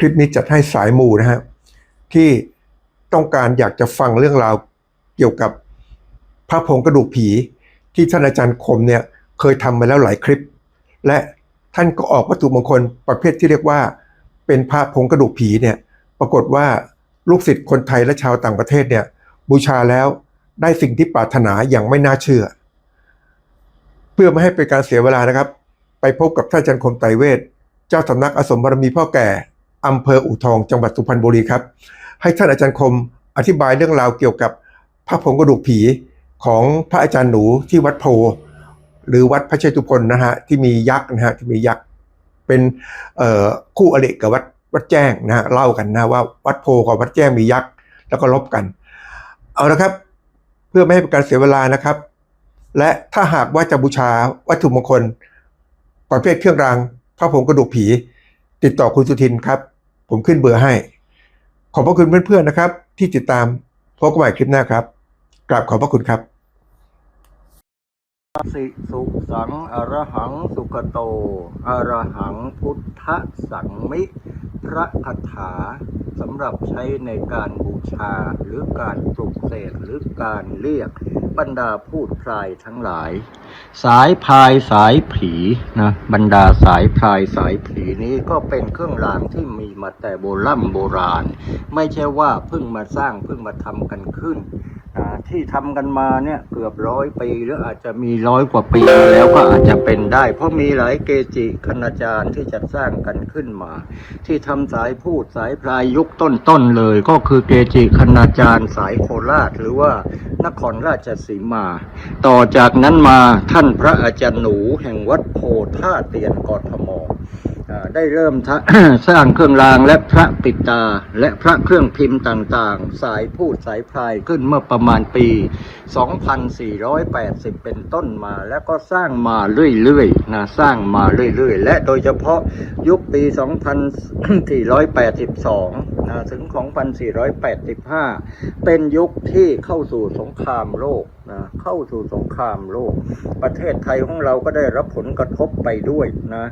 คลิปนี้จัดให้สายมูนะฮะที่ต้องการอยากจะฟังเรื่องราวเกี่ยวกับพระผงกระดูกผี ที่ท่านอาจารย์คมเนี่ยเคยทำมาแล้วหลายคลิป และท่านก็ออกวัตถุมงคลประเภทที่เรียกว่า เป็นพระผงกระดูกผีเนี่ยปรากฏว่าลูกศิษย์คนไทยและชาวต่างประเทศเนี่ยบูชาแล้วได้สิ่งที่ปรารถนาอย่างไม่น่าเชื่อ เพื่อไม่ให้เป็นการเสียเวลานะครับ ไปพบกับท่านอาจารย์คมไตรเวทเจ้าสำนักอสมบารมีพ่อแก่ อำเภออู่ทองจังหวัดสุพรรณบุรีครับ ให้ท่านอาจารย์คมอธิบายเรื่องราวเกี่ยวกับพระผงกระดูกผีของพระอาจารย์หนูที่วัดโพ หรือวัดพระเชตุพนนะฮะที่มียักษ์นะฮะที่มียักษ์เป็นคู่อริกับวัดวัดแจ้งนะฮะเล่ากันนะว่าวัดโพกับวัดแจ้งมียักษ์แล้วก็ลบกัน เอาละครับ เพื่อไม่ให้เป็นการเสียเวลานะครับ และถ้าหากว่าจะบูชาวัตถุมงคลประเภทเครื่องรางพระผงกระดูกผี ติดต่อคุณสุทินครับ ผมขึ้นเบอร์ให้ ขอบพระคุณเพื่อนๆนะครับ ที่ติดตามพบกันใหม่คลิปหน้าครับกราบขอบพระคุณครับสิสุสังอรหังสุขโต อรหังพุทธสังมิ พระคาถา สำหรับใช้ในการบูชาหรือการปลุกเสกหรือการเรียกบรรดาพูดพรายทั้งหลาย สายพายสายผีนะบรรดาสายพายสายผีนี้ก็เป็นเครื่องรางที่มีมาแต่โบราณโบราณ ไม่ใช่ว่าเพิ่งมาสร้างเพิ่งมาทำกันขึ้นที่ทำกันมาเนี่ยเกือบร้อยปีหรืออาจจะมีร้อยกว่าปีแล้วก็อาจจะเป็นได้ เพราะมีหลายเกจิคณาจารย์ที่จะสร้างกันขึ้นมา ที่ทำสายพูดสายพรายยุคต้นๆเลยก็คือเกจิคณาจารย์สายโคราชหรือว่านครราชสีมา ต่อจากนั้นมาท่านพระอาจารย์หนูแห่งวัดโพท่าเตียนกทมได้เริ่มสร้างเครื่องรางและพระปิดตา และพระเครื่องพิมพ์ต่างๆ สายพูดสายพายขึ้นเมื่อประมาณปี 2480 เป็นต้นมา แล้วก็สร้างมาเรื่อยๆนะสร้างมาเรื่อยๆ และโดยเฉพาะยุคปี 2482 นะถึง 2485 เป็นยุคที่เข้าสู่สงครามโลก นะเข้าสู่สงครามโลก ประเทศไทยของเราก็ได้รับผลกระทบไปด้วยนะ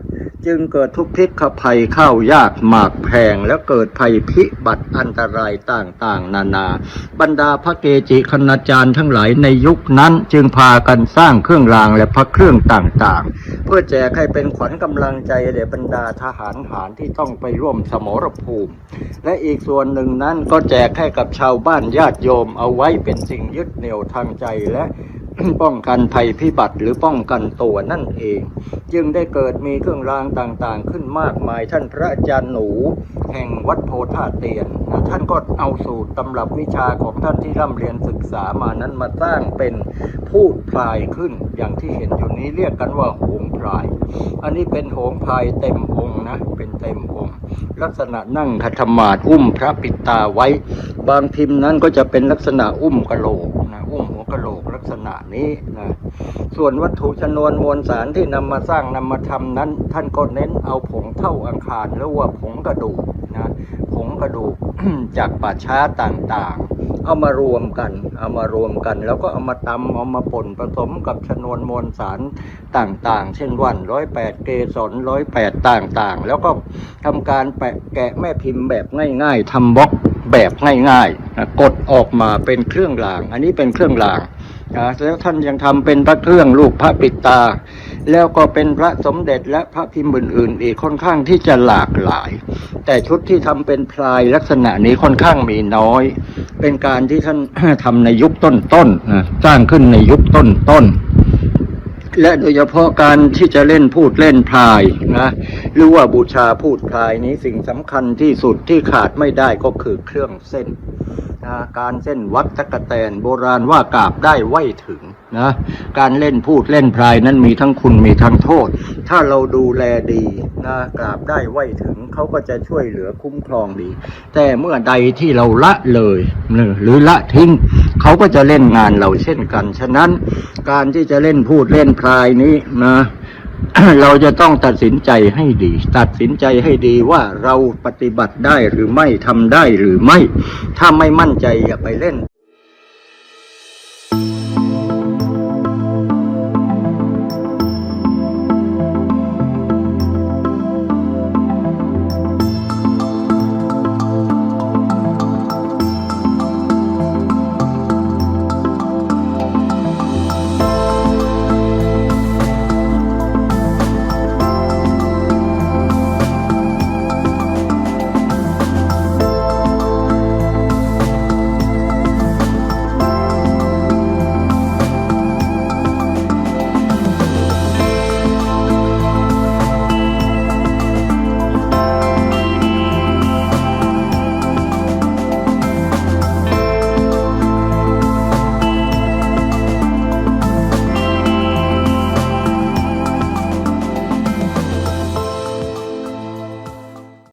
จึงเกิดทุกพิกภัยข้าวยากหมากแพงและเกิดภัยพิบัติอันตรายต่างๆ นานา บรรดาพระเกจิคณาจารย์ทั้งหลายในยุคนั้นจึงพากันสร้างเครื่องรางและพระเครื่องต่างๆ เพื่อแจกให้เป็นขวัญกำลังใจแด่บรรดาทหารหารที่ต้องไปร่วมสมรภูมิ และอีกส่วนหนึ่งนั้นก็แจกให้กับชาวบ้านญาติโยมเอาไว้เป็นสิ่งยึดเหนี่ยวทางใจและป้องกันภัยพิบัติหรือป้องกันตัวนั่นเอง จึงได้เกิดมีเครื่องรางต่างๆ ขึ้นมากมายท่านพระอาจารย์หนู แห่งวัดโพธาเตียนนะท่านก็เอาสูตรตำรับวิชาของท่านที่ร่ำเรียนศึกษามานั้นมาสร้างเป็นพูดพลายขึ้น อย่างที่เห็นอยู่นี้เรียกกันว่าโหงพลาย อันนี้เป็นโหงพลายเต็มองค์นะเป็นเต็มองค์ ลักษณะนั่งขัตมาดอุ้มพระปิดตาไว้ บางพิมพ์นั้นก็จะเป็นลักษณะอุ้มกะโหลก ลักษณะนี้นะส่วนวัตถุชนวนมวลสารที่นำมาสร้างนำมาทำนั้น ท่านก็เน้นเอาผงเท่าอังคารหรือว่าผงกระดูกนะผงกระดูกจากป่าช้าต่างๆ เอามารวมกัน เอามารวมกัน แล้วก็เอามาตำเอามาป่นผสมกับชนวนมวลสารต่างๆ เช่นวันร้อยแปดเกสรร้อยแปดต่างๆ แล้วก็ทำการแปะแกะแม่พิมพ์แบบง่าย ๆทำบล็อกแบบง่ายๆนะกดออกมาเป็นเครื่องราง อันนี้เป็นเครื่องราง แล้วท่านยังทำเป็นพระเครื่องรูปพระปิดตา แล้วก็เป็นพระสมเด็จและพระพิมพ์อื่นๆอีกค่อนข้างที่จะหลากหลาย แต่ชุดที่ทำเป็นพลายลักษณะนี้ค่อนข้างมีน้อย เป็นการที่ท่านทำในยุคต้นๆนะสร้างขึ้นในยุคต้นๆและโดยเฉพาะการที่จะเล่นพูดเล่นพลายนะหรือว่าบูชาพูดพลายนี้สิ่งสำคัญที่สุดที่ขาดไม่ได้ก็คือเครื่องเส้น นะการเส้นวัดตะกะแตนโบราณว่ากาบได้ไหวถึงนะการเล่นพูดเล่นพลายนั้นมีทั้งคุณมีทั้งโทษ ถ้าเราดูแลดีนะกราบได้ไหวถึงเขาก็จะช่วยเหลือคุ้มครองดี แต่เมื่อใดที่เราละเลยหรือละทิ้งเขาก็จะเล่นงานเราเช่นกัน ฉะนั้นการที่จะเล่นพูดเล่นพลายนี้นะ เราจะต้องตัดสินใจให้ดี ตัดสินใจให้ดีว่าเราปฏิบัติได้หรือไม่ทำได้หรือไม่ ถ้าไม่มั่นใจอย่าไปเล่น